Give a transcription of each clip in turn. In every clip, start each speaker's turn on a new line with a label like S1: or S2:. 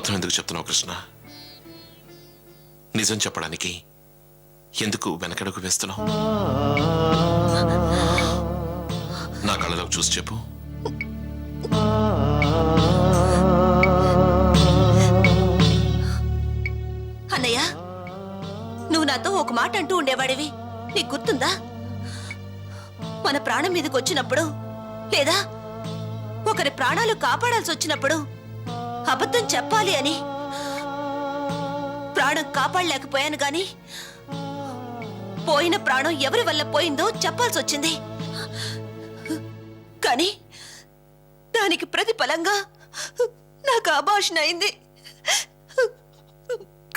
S1: అబద్ధం ఎందుకు చెప్తున్నావు కృష్ణ? నిజం చెప్పడానికి ఎందుకు వెనకడుగు వేస్తున్నావు? నా కళ్ళలోకి చూసి చెప్పు.
S2: అన్నయ్య నువ్వు నాతో ఒక మాట అంటూ ఉండేవాడివి. నీకు గుర్తుందా? మన ప్రాణం మీదకి వచ్చినప్పుడు లేదా ఒకరి ప్రాణాలు కాపాడాల్సి వచ్చినప్పుడు అబద్ధం చెప్పాలి అని. ప్రాణం కాపాడలేకపోయాను గాని పోయిన ప్రాణం ఎవరి వల్ల పోయిందో చెప్పాల్సి వచ్చింది. కానీ దానికి ప్రతిఫలంగా నాకు అభాషణ అయింది.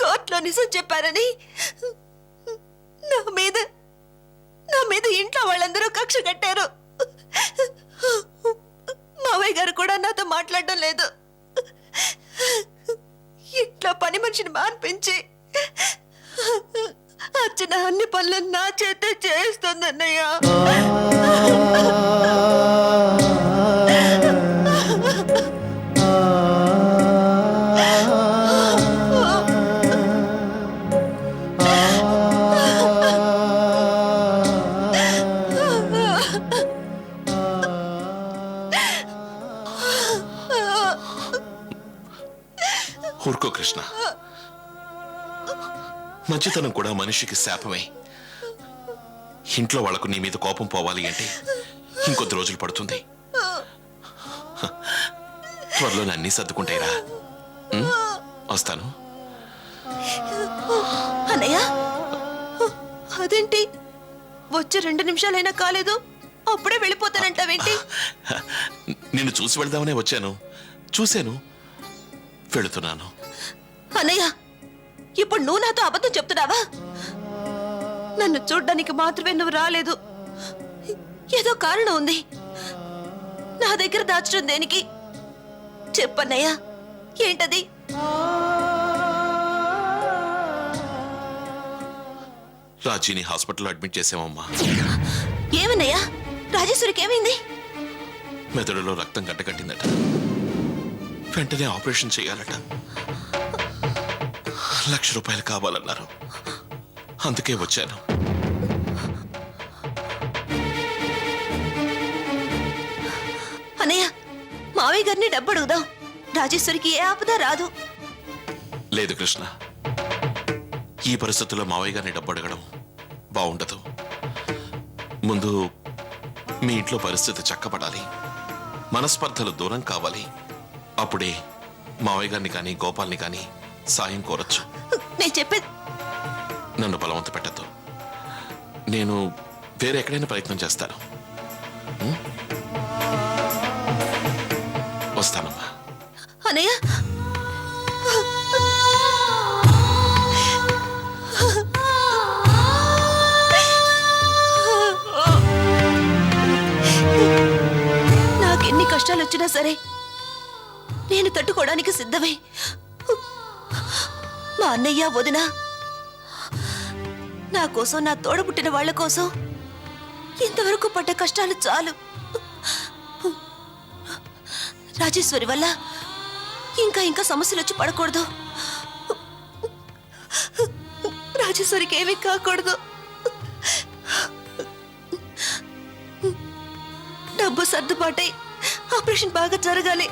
S2: కోర్టులో నిజం చెప్పారని నా మీద నా మీద ఇంట్లో వాళ్ళందరూ కక్ష కట్టారు. మావయ్య గారు కూడా నాతో మాట్లాడడం లేదు. మనిషిని మార్పించి అర్చన అన్ని పనులు నా చేతే చేస్తుందన్నయ్య.
S1: ఊరుకో కృష్ణ. మంచితనం కూడా మనిషికి శాపమే. ఇంట్లో వాళ్ళకు నీ మీద కోపం పోవాలి అంటే ఇంకొద్ది రోజులు పడుతుంది. త్వరలో అన్నీ సర్దుకుంటాయిరా? వస్తాను.
S2: అన్నయ్య అదేంటి? వచ్చి రెండు నిమిషాలైనా కాలేదు అప్పుడే వెళ్ళిపోతానంటావేంటి?
S1: నిన్ను చూసి వెళ్దామనే వచ్చాను. చూశాను. వెళుతున్నాను.
S2: అన్నయ్య ఇప్పుడు నువ్వు నాతో అబద్ధం చెప్తున్నావా? నన్ను చూడ్డానికి మాత్రమే నువ్వు రాలేదు. ఏదో కారణం ఉంది. నా దగ్గర దాచడం దేనికి? చెప్పన్నయ్య ఏంటది?
S1: రాజీని హాస్పిటల్లో అడ్మిట్ చేసామమ్మా
S2: ఏమన్నయ్యా? రాజేశ్వరికి ఏమైంది?
S1: మెదడులో రక్తం గడ్డకట్టిందట వెంటనే ఆపరేషన్ చేయాలట. లక్ష రూపాయలు కావాలన్నారు. అందుకే వచ్చాను.
S2: అన్నయ్య మావయ్య గారిని డబ్బు అడుగుదాం రాజేశ్వరికి ఏ ఆపద రాదు.
S1: లేదు కృష్ణ. ఈ పరిస్థితుల్లో మావయ్య గారిని డబ్బు అడగడం బాగుండదు ముందు మీ ఇంట్లో పరిస్థితి చక్కబడాలి మనస్పర్ధలు దూరం కావాలి. అప్పుడే మావయ్య గారిని కానీ గోపాల్ని కానీ సాయం కోరచ్చు.
S2: నేను చెప్పేది
S1: నన్ను బలవంత పెట్టద్దు. నేను వేరే ఎక్కడైనా ప్రయత్నం చేస్తాను? వస్తానమ్మా.
S2: అన్నయ్య. నాకెన్ని కష్టాలు వచ్చినా సరే నేను తట్టుకోవడానికి సిద్ధమే మా అన్నయ్య వదిన. నా కోసం నా తోడబుట్టిన వాళ్ళ కోసం ఇంతవరకు పడ్డ కష్టాలు చాలు. రాజేశ్వరి వల్ల ఇంకా ఇంకా సమస్యలు వచ్చి పడకూడదు. రాజేశ్వరికి ఏమీ కాకూడదు. డబ్బు సర్దుబాటై ఆపరేషన్ బాగా జరగాలి.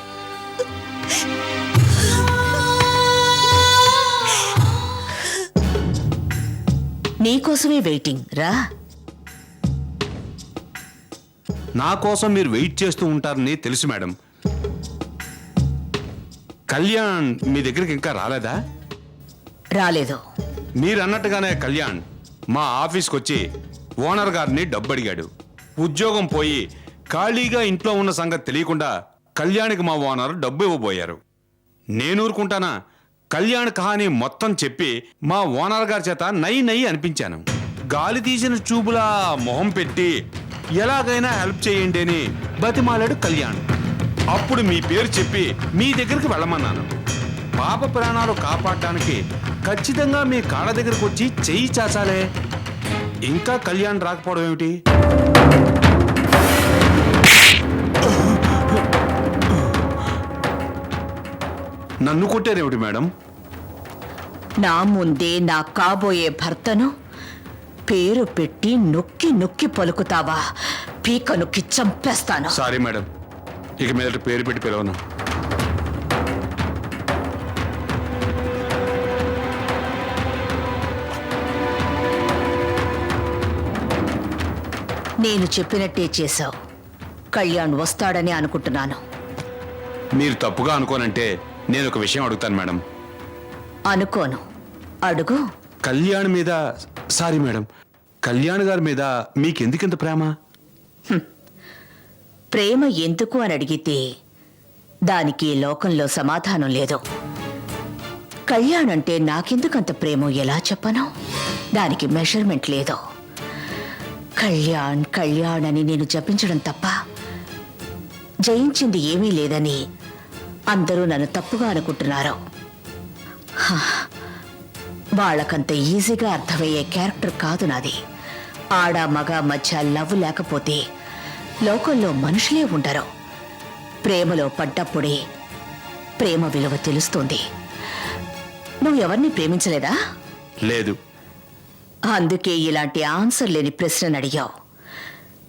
S3: నీకోసమే వెయిటింగ్ రా.
S4: నా కోసం మీరు వెయిట్ చేస్తూ ఉంటారని తెలుసు మేడం. కళ్యాణ్ మీ దగ్గరికి ఇంకా రాలేదా?
S3: రాలేదు.
S4: మీరు అన్నట్టుగానే కళ్యాణ్ మా ఆఫీస్కి వచ్చి ఓనర్ గారిని డబ్బు అడిగాడు ఉద్యోగం పోయి ఖాళీగా ఇంట్లో ఉన్న సంగతి తెలియకుండా కళ్యాణ్కి మా ఓనర్ డబ్బు ఇవ్వబోయారు. నేను ఊరుకుంటానా? కళ్యాణ్ కహాని మొత్తం చెప్పి మా ఓనర్ గారి చేత నై నై అనిపించాను. గాలి తీసిన చూపులా మొహం పెట్టి ఎలాగైనా హెల్ప్ చేయండి అని బతిమాలాడు కళ్యాణ్. అప్పుడు మీ పేరు చెప్పి మీ దగ్గరికి వెళ్ళమన్నాను. పాప ప్రాణాలు కాపాడటానికి ఖచ్చితంగా మీ కాళ్ళ దగ్గరకు వచ్చి చెయ్యి చాచాలే. ఇంకా కళ్యాణ్ రాకపోవడం ఏమిటి? నన్ను కొట్టారేమిటి మేడం?
S3: నా ముందే నా కాబోయే భర్తను పేరు పెట్టి నొక్కి నొక్కి పలుకుతావా? పీక నొక్కి చంపేస్తాను.
S4: Sorry madam. ఇక మీదట పేరు పెట్టి పిలవను.
S3: నేను చెప్పినట్టే చేశావు. కళ్యాణ్ వస్తాడని అనుకుంటున్నాను.
S4: మీరు తప్పుగా అనుకోనంటే నేను ఒక విషయం అడుగుతాను మేడం.
S3: అనుకోను. అడుగు.
S4: కళ్యాణ్ మీద సారీ మేడం. కళ్యాణ్ గారి మీద మీకెందుకింత ప్రేమ?
S3: ప్రేమ ఎందుకు అని అడిగితే దానికి ఈ లోకంలో సమాధానం లేదు. కళ్యాణ్ అంటే నాకెందుకంత ప్రేమో ఎలా చెప్పను? దానికి మెజర్మెంట్ లేదు. కళ్యాణ్ కళ్యాణ్ అని నేను జపించడం తప్ప జయించింది ఏమీ లేదని అందరూ నన్ను తప్పుగా అనుకుంటున్నారు. వాళ్ళకంత ఈజీగా అర్థమయ్యే క్యారెక్టర్ కాదు నాది. ఆడ మగ మధ్య లవ్ లేకపోతే లోకంలో మనుషులే ఉండరు. ప్రేమలో పడ్డప్పుడే ప్రేమ విలువ తెలుస్తుంది. నువ్వు ఎవరిని ప్రేమించలేదా?
S4: లేదు.
S3: అందుకే ఇలాంటి ఆన్సర్ లేని ప్రశ్నను అడిగావు.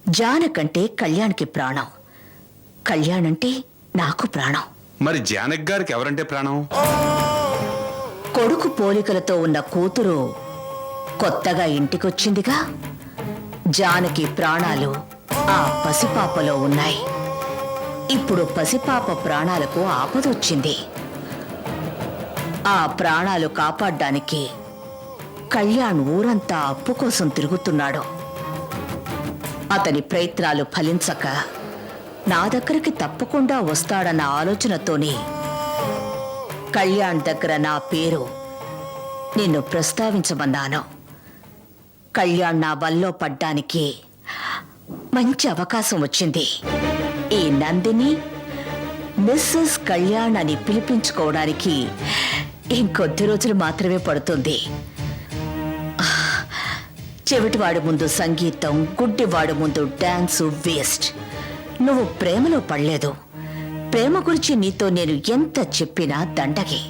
S3: జానకంటే కళ్యాణ్కి ప్రాణం. కళ్యాణ్ అంటే నాకు ప్రాణం.
S4: మరి జానక్ గారికి ఎవరంటే ప్రాణం?
S3: కొడుకు పోలికలతో ఉన్న కూతురు కొత్తగా ఇంటికొచ్చిందిగా. జానకి ప్రాణాలు ఆ పసిపాపలో ఉన్నాయి. ఇప్పుడు పసిపాప ప్రాణాలకు ఆపదొచ్చింది. ఆ ప్రాణాలు కాపాడ్డానికి కళ్యాణ్ ఊరంతా అప్పు కోసం తిరుగుతున్నాడు. అతని ప్రయత్నాలు ఫలించక నా దగ్గరికి తప్పకుండా వస్తాడన్న ఆలోచనతోనే. కళ్యాణ్ దగ్గర నా పేరు నిన్ను ప్రస్తావించమన్నాను. కళ్యాణ్ నా వల్లో పడ్డానికి మంచి అవకాశం వచ్చింది. ఈ నందిని మిస్సెస్ కళ్యాణ్ అని పిలిపించుకోవడానికి ఇంకొద్ది రోజులు మాత్రమే పడుతుంది. చెవిటివాడి ముందు సంగీతం గుడ్డివాడి ముందు డ్యాన్సు వేస్ట్. నువ్వు ప్రేమలో పడలేదు. ప్రేమ గురించి నీతో నేను ఎంత చెప్పినా దండగే.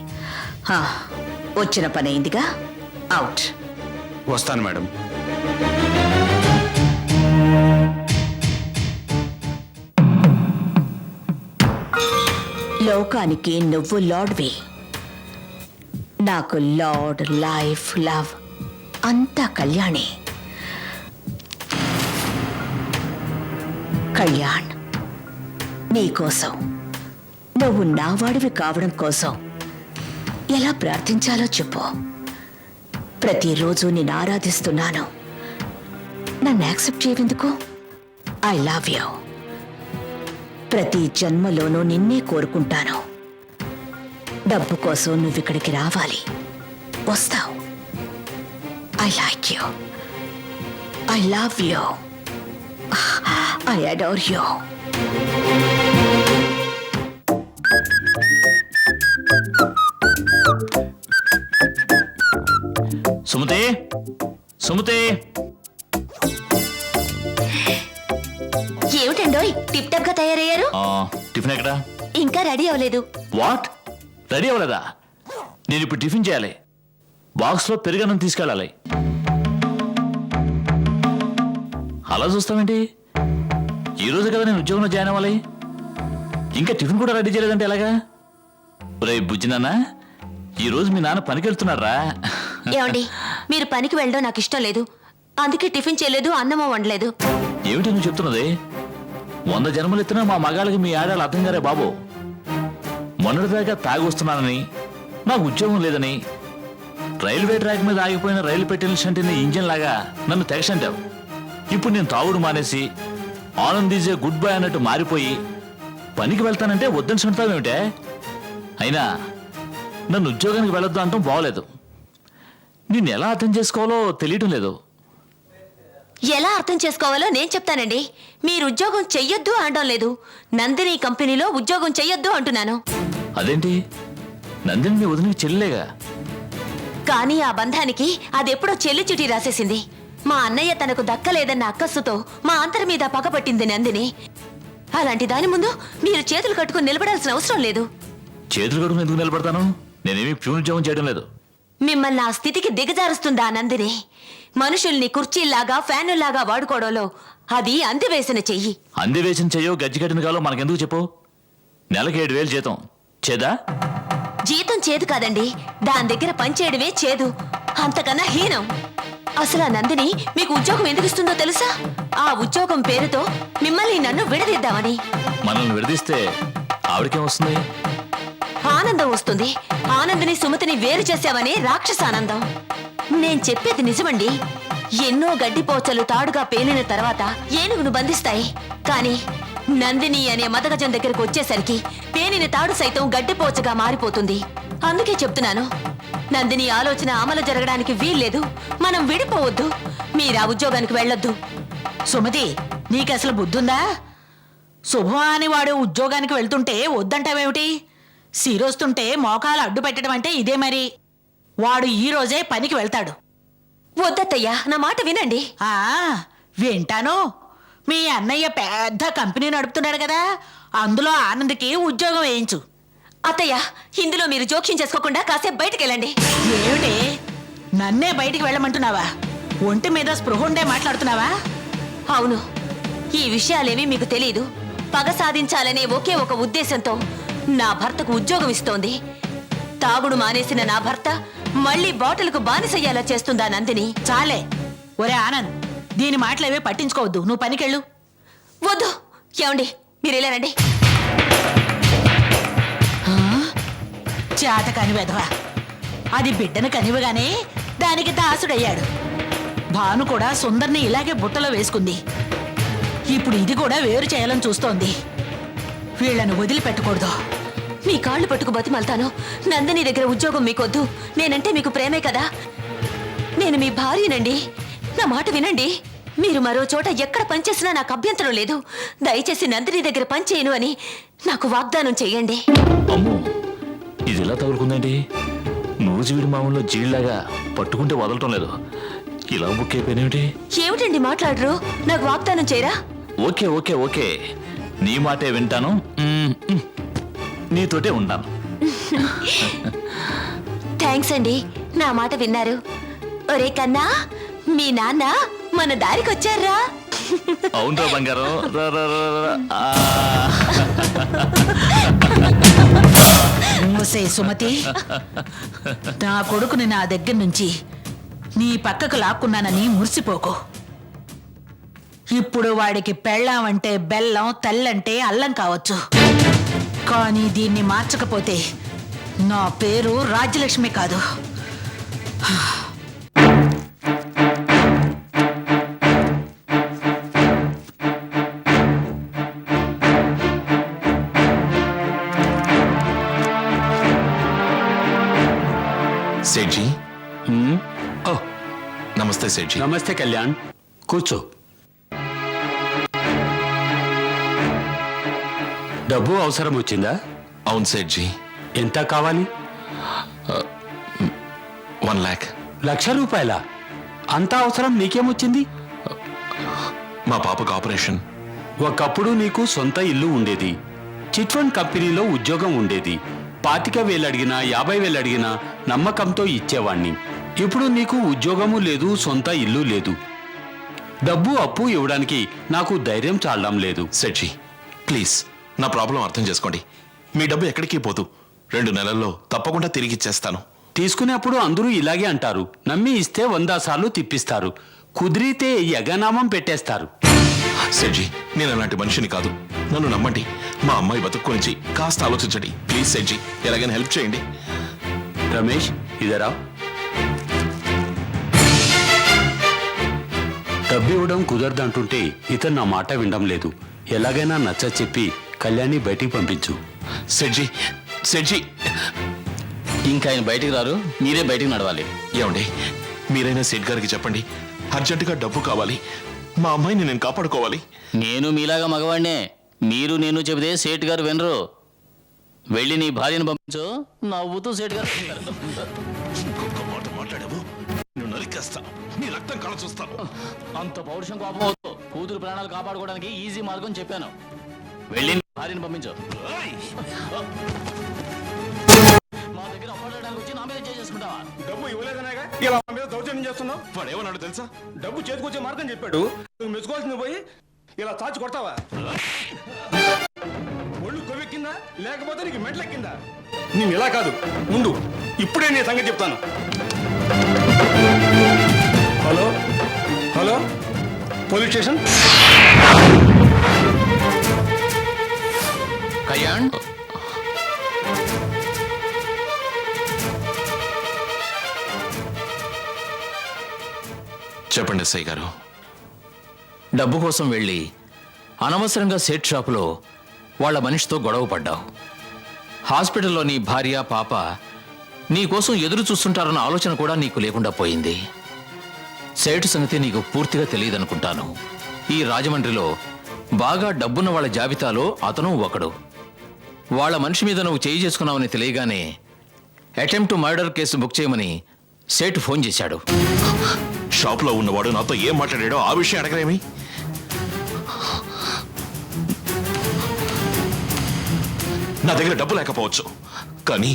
S3: హా, వచ్చిన పని అయిందిగా? అవుట్.
S4: వస్తాను మేడం.
S3: లోకానికి నువ్వు లార్డ్వి. నాకు లార్డ్ లైఫ్ లవ్. అంతా కళ్యాణే. కళ్యాణ్. నీకోసం నువ్వు నావాడివి కావడం కోసం. ఎలా ప్రార్థించాలో చెప్పు. ప్రతిరోజు నేను ఆరాధిస్తున్నాను. నన్ను యాక్సెప్ట్ చేయవెందుకు? I love you. ప్రతి జన్మలోనూ నిన్నే కోరుకుంటాను. డబ్బు కోసం నువ్వు ఇక్కడికి రావాలి. వస్తావు. I like you. I love you. I adore you.
S5: Ready అవ్వలేదు.
S6: వాట్? రెడీ అవ్వలేదా? నేను ఇప్పుడు టిఫిన్ చేయాలి. బాక్స్లో పెరుగన్నం తీసుకెళ్ళాలి. అలా చూస్తామేంటి ఈ రోజు కదా నేను ఉద్యోగంలో జాయిన్ అవ్వాలి. ఇంకా టిఫిన్ కూడా రెడీ చేయలేదంటే ఎలాగా? రే బుజ్జినాన్న ఈ రోజు మీ నాన్న పనికి వెళ్తున్నారా
S5: ఏమండి మీరు పనికి వెళ్ళడం నాకు ఇష్టం లేదు. అందుకే టిఫిన్ చేయలేదు అన్నమో వండలేదు.
S6: ఏమిటి నువ్వు చెప్తున్నది? వంద జన్మలు ఎత్తినా మా మగాళ్ళకి మీ ఆడాలు అర్థం గారే బాబు. మొన్నటిదాకా తాగి వస్తున్నానని నాకు ఉద్యోగం లేదని. రైల్వే ట్రాక్ మీద ఆగిపోయిన రైలు పెట్టిన షంటిన ఇంజన్ లాగా నన్ను తెగసంటావు ఇప్పుడు నేను తాగుడు మానేసి ఆనందీజే గుడ్ బై అన్నట్టు మారిపోయి పనికి వెళ్తానంటే వద్దని చెంటావేమిటే అయినా నన్ను ఉద్యోగానికి వెళ్ళొద్దు అంటాం బాగోలేదు. నిన్ను ఎలా అర్థం చేసుకోవాలో తెలియటం లేదు.
S5: ఎలా అర్థం చేసుకోవాలో నేను చెప్తానండి. మీరు ఉద్యోగం చెయ్యొద్దు అనడం లేదు. నందిని కంపెనీలో ఉద్యోగం చెయ్యొద్దు అంటున్నాను.
S6: అదేంటి? నందిని మీ వదిలికి చెల్లిలేగా?
S5: కానీ ఆ బంధానికి అదెప్పుడో చెల్లి చిటి రాసేసింది. మా అన్నయ్య తనకు దక్కలేదన్న అక్కస్సుతో మా అంతరి మీద పగపట్టింది నందిని. అలాంటి దాని ముందు మీరు చేతులు కట్టుకుని నిలబడాల్సిన అవసరం లేదు.
S6: చేతులు కడుకుని ఎందుకు నిలబడతాను? నేనేమి ప్యూన్ ఉద్యోగం చేయడం లేదు.
S5: మిమ్మల్ని ఆ స్థితికి దిగజారుస్తుందా నందిని. మనుషుల్ని కుర్చీల్లాగా ఫ్యానుల్లాగా వాడుకోవడంలో అది అందివేసిన చెయ్యి.
S6: అంది వేసిన చెయ్యో గజ్జి కట్టిన కాలో మనకెందుకు చెప్పు? నెలకి ఏడు వేలు జీతం. చేదా?
S5: జీతం చేదు కాదండి. దాని దగ్గర పనిచేయడమే చేదు. అంతకన్నా హీనం. అసలు ఆ నందిని మీకు ఉద్యోగం ఎందుకు ఇస్తుందో తెలుసా? ఆ ఉద్యోగం పేరుతో మిమ్మల్ని నన్ను విడదీద్దామని.
S6: మనల్ని విడదీస్తే ఆవిడకేం వస్తుంది?
S5: ఆనందం వస్తుంది. ఆనందిని సుమతిని వేరు చేసావనే రాక్షసానందం. నేను చెప్పేది నిజమండి. ఎన్నో గడ్డిపోచలు తాడుగా పేలిన తర్వాత ఏనుగును బంధిస్తాయి. కానీ నందిని అనే మదగజం దగ్గరకు వచ్చేసరికి పేనిన తాడు సైతం గడ్డిపోచగా మారిపోతుంది. అందుకే చెప్తున్నాను నందిని ఆలోచన అమలు జరగడానికి వీల్లేదు. మనం విడిపోవద్దు. మీరు ఉద్యోగానికి వెళ్ళొద్దు.
S7: సుమతి నీకు అసలు బుద్ధుందా? శుభం అని వాడు ఉద్యోగానికి వెళ్తుంటే వద్దంటావేమిటి? సిరొస్తుంటే మోకాలు అడ్డు పెట్టడం అంటే ఇదే మరి. వాడు ఈ రోజే పనికి వెళ్తాడు.
S5: వద్దత్తయ్యా నా మాట వినండి.
S7: ఆ వింటాను. మీ అన్నయ్య పెద్ద కంపెనీ నడుపుతున్నాడు కదా అందులో ఆనంద్కి ఉద్యోగం వేయించు.
S5: అత్తయ్య ఇందులో మీరు జోక్యం చేసుకోకుండా కాసేపు బయటకెళ్ళండి.
S7: ఏమిటి? నన్నే బయటికి వెళ్ళమంటున్నావా? ఒంటి మీద స్పృహ ఉండే మాట్లాడుతున్నావా?
S5: అవును. ఈ విషయాలేమీ మీకు తెలియదు పగ సాధించాలనే ఒకే ఒక ఉద్దేశంతో నా భర్తకు ఉద్యోగం ఇస్తోంది. తాగుడు మానేసిన నా భర్త మళ్ళీ బాటిల్కు బానిసయ్యేలా చేస్తుందా నందిని?
S7: చాలే. ఒరే ఆనంద్ దీని మాటలు మాటలేవే పట్టించుకోవద్దు. నువ్వు పనికెళ్ళు.
S5: వద్దు. ఏమండి? మీరు వెళ్ళారండి.
S7: చేత కనివెదవా అది బిడ్డను కనివగానే దానికి దాసుడయ్యాడు. భాను కూడా సుందర్ని ఇలాగే బుట్టలో వేసుకుంది. ఇప్పుడు ఇది కూడా వేరు చేయాలని చూస్తోంది. వీళ్ళను వదిలిపెట్టకూడదు.
S5: మీ కాళ్ళు పట్టుకు బతిమల్తాను. నందిని దగ్గర ఉద్యోగం మీకొద్దు. నేనంటే మీకు ప్రేమే కదా. నేను మీ భార్యనండి. నా మాట వినండి. మీరు మరో చోట ఎక్కడ పనిచేసినా నాకు అభ్యంతరం లేదు. దయచేసి నందిని దగ్గర పనిచేయను అని నాకు వాగ్దానం చేయండి.
S6: అమ్మో ఇది ఎలా తగులుకుందండి నూజివీడి మామూలు జీళ్ళలాగా పట్టుకుంటే వదలటం లేదు. ఇలా బుక్ అయిపోయినేమిటి
S5: ఏమిటండి మాట్లాడరు? నాకు వాగ్దానం చేయరా?
S6: Okay okay okay. నీ మాటే వింటాను. మ్మ్, మ్మ్. నీతోటే ఉంటాను.
S5: థ్యాంక్స్ అండి. నా మాట విన్నారు. ఒరే కన్నా మీ నాన్న మన దారికొచ్చారా
S6: అవునరా బంగారం. రా, రా, రా, రా. ఆ.
S7: మూసే సుమతి. నా కొడుకుని నా దగ్గర నుంచి నీ పక్కకు లాక్కున్నానని మురిసిపోకు. ఇప్పుడు వాడికి పెళ్ళాం అంటే బెల్లం తల్లంటే అల్లం కావచ్చు. కానీ దీన్ని మార్చకపోతే నా పేరు రాజ్యలక్ష్మి కాదు.
S1: నమస్తే సేఠ్జీ
S8: నమస్తే కళ్యాణ్. కూర్చో. డబ్బు అవసరం వచ్చిందా?
S1: అవును సేఠ్జీ
S8: ఎంత కావాలి?
S1: వన్ ల్యాక్.
S8: లక్ష రూపాయల. అంత అవసరం నీకేమొచ్చింది
S1: మా పాపకు ఆపరేషన్.
S8: ఒకప్పుడు నీకు సొంత ఇల్లు ఉండేది. చిట్ ఫండ్ కంపెనీలో ఉద్యోగం ఉండేది. పాతిక వేలు అడిగినా యాభై వేలు అడిగినా నమ్మకంతో ఇచ్చేవాణ్ణి. ఇప్పుడు నీకు ఉద్యోగము లేదు సొంత ఇల్లు లేదు. డబ్బు అప్పు ఇవ్వడానికి నాకు ధైర్యం చాలడం లేదు.
S1: సెట్జీ ప్లీజ్ నా ప్రాబ్లం అర్థం చేసుకోండి. మీ డబ్బు ఎక్కడికి పోదు. రెండు నెలల్లో తప్పకుండా తిరిగి ఇచ్చేస్తాను.
S8: తీసుకునేప్పుడు అందరూ ఇలాగే అంటారు. నమ్మి ఇస్తే వంద సార్లు తిప్పిస్తారు. కుదిరితే యగనామం పెట్టేస్తారు.
S1: సెడ్జీ నేను అలాంటి మనిషిని కాదు. నన్ను నమ్మండి. మా అమ్మాయి బతుకు గురించి కాస్త ఆలోచించండి. ప్లీజ్ సెడ్జీ ఎలాగైనా హెల్ప్ చేయండి.
S8: రమేష్ ఇదరా? డబ్బు ఇవ్వడం కుదరదంటుంటే ఇతను నా మాట వినడం లేదు. ఎలాగైనా నచ్చ చెప్పి కళ్యాణి బయటికి పంపించు.
S1: సెడ్జీ సెడ్జీ
S9: ఇంకా ఆయన బయటికి రారు మీరే బయటికి నడవాలి.
S1: ఏమండి మీరైనా సెట్ గారికి చెప్పండి. అర్జెంటుగా డబ్బు కావాలి. మా అమ్మాయిని నేను కాపాడుకోవాలి.
S9: నేను మీలాగా మగవాడినే మీరు నేను చెబితే సేట్ గారు వినరు. వెళ్ళి నీ భార్యను పంపించు నవ్వుతూ సేట్ గారు
S1: నేను నీ రక్తం కళ చూస్తాను.
S9: అంత పౌరుషం కోపం కూతురు ప్రాణాలు కాపాడుకోవడానికి ఈజీ మార్గం చెప్పాను. వెళ్ళి నీ భార్యను పంపించు
S10: వెళ్దామా
S11: డబ్బు ఇవ్వలేదనేగా ఇలా మా మీద దౌర్జన్యం చేస్తున్నావు?
S1: వాడు ఏమన్నాడు తెలుసా?
S11: డబ్బు చేతికొచ్చే మార్గం చెప్పాడు. నువ్వు మెచ్చుకోవాల్సింది పోయి ఇలా చాచి కొడతావా? ఒళ్ళు కొవ్వెక్కిందా? లేకపోతే నీకు మెంటలెక్కిందా? నేను ఇలా కాదు. ముందు ఇప్పుడే నీ సంగతి చెప్తాను. హలో? Police station?
S9: కళ్యాణ్?
S1: చెప్పండి ఎస్ఐ గారు.
S9: డబ్బు కోసం వెళ్ళి అనవసరంగా సెట్ షాపులో వాళ్ళ మనిషితో గొడవ పడ్డావు. హాస్పిటల్లో నీ భార్య పాప నీ కోసం ఎదురు చూస్తుంటారన్న ఆలోచన కూడా నీకు లేకుండా పోయింది. సేటు సంగతి నీకు పూర్తిగా తెలియదనుకుంటాను. ఈ రాజమండ్రిలో బాగా డబ్బున్న వాళ్ళ జాబితాలో అతను ఒకడు. వాళ్ళ మనిషి మీద నువ్వు చేయి చేసుకున్నావని తెలియగానే attempt to murder case book చేయమని సేటు ఫోన్ చేశాడు.
S1: షాప్లో ఉన్నవాడు నాతో ఏం మాట్లాడాడో ఆ విషయం అడగలేమి? నా దగ్గర డబ్బు లేకపోవచ్చు కానీ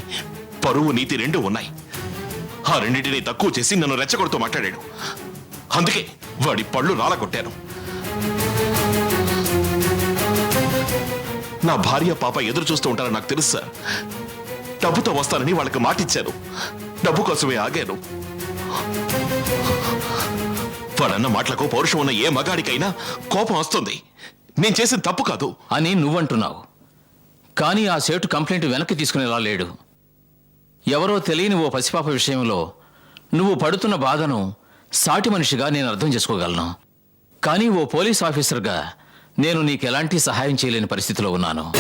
S1: పరువు నీతి రెండు ఉన్నాయి. ఆ రెండింటిని తక్కువ చేసి నన్ను రెచ్చగొడుతూ మాట్లాడాడు. అందుకే వాడి పళ్ళు రాలగొట్టాను. నా భార్య పాప ఎదురు చూస్తూ ఉంటారని నాకు తెలుసు సార్. డబ్బుతో వస్తానని వాళ్ళకి మాటిచ్చాను డబ్బు కోసమే ఆగాను. వాడన్న మాటలకు పౌరుషం ఉన్న ఏ మగాడికైనా కోపం వస్తుంది. నేను చేసిన తప్పు కాదు.
S9: అని నువ్వంటున్నావు. కానీ ఆ సేటు కంప్లైంట్ వెనక్కి తీసుకునేలా లేడు. ఎవరో తెలియని ఓ పసిపాప విషయంలో నువ్వు పడుతున్న బాధను సాటి మనిషిగా నేను అర్థం చేసుకోగలను. కానీ ఓ పోలీస్ ఆఫీసర్గా నేను నీకు ఎలాంటి సహాయం చేయలేని పరిస్థితిలో ఉన్నాను.